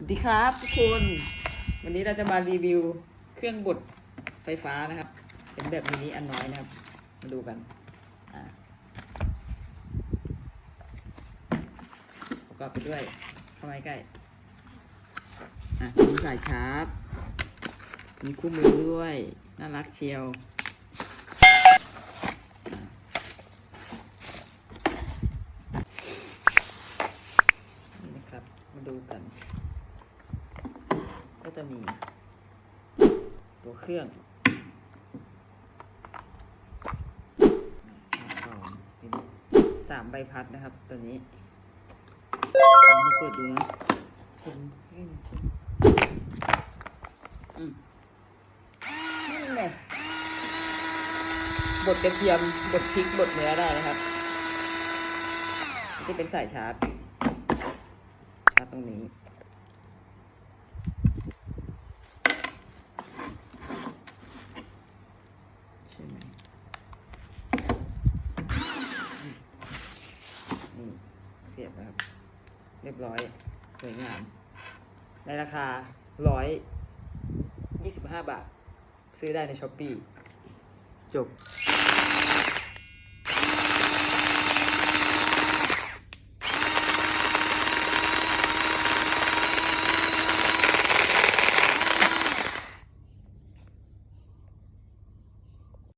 สวัสดีครับทุกคน วันนี้เราจะมารีวิวเครื่องบดไฟฟ้านะครับ เป็นแบบมินิอันน้อยนะครับ มาดูกันประกอบไปด้วยเข้ามาใกล้อะมีสายชาร์จ มีคู่มือด้วย น่ารักเชียวนี่นะครับ มาดูกัน ก็จะมี ตัวเครื่องสามใบพัดนะครับ ตัวนี้ลองมาเปิดดูนะคนให้หน่อยคนอืมนี่แหละบดกระเทียมบดพริกบดเนื้อได้นะครับ ที่เป็นสายชาร์จชาร์จตรงนี้ ใช่ไหมนี่เสีย บนะครับ เรียบร้อย สวยงาม ในราคาร้อยยี่สิบห้าบาท ซื้อได้ในช้อปปีจบ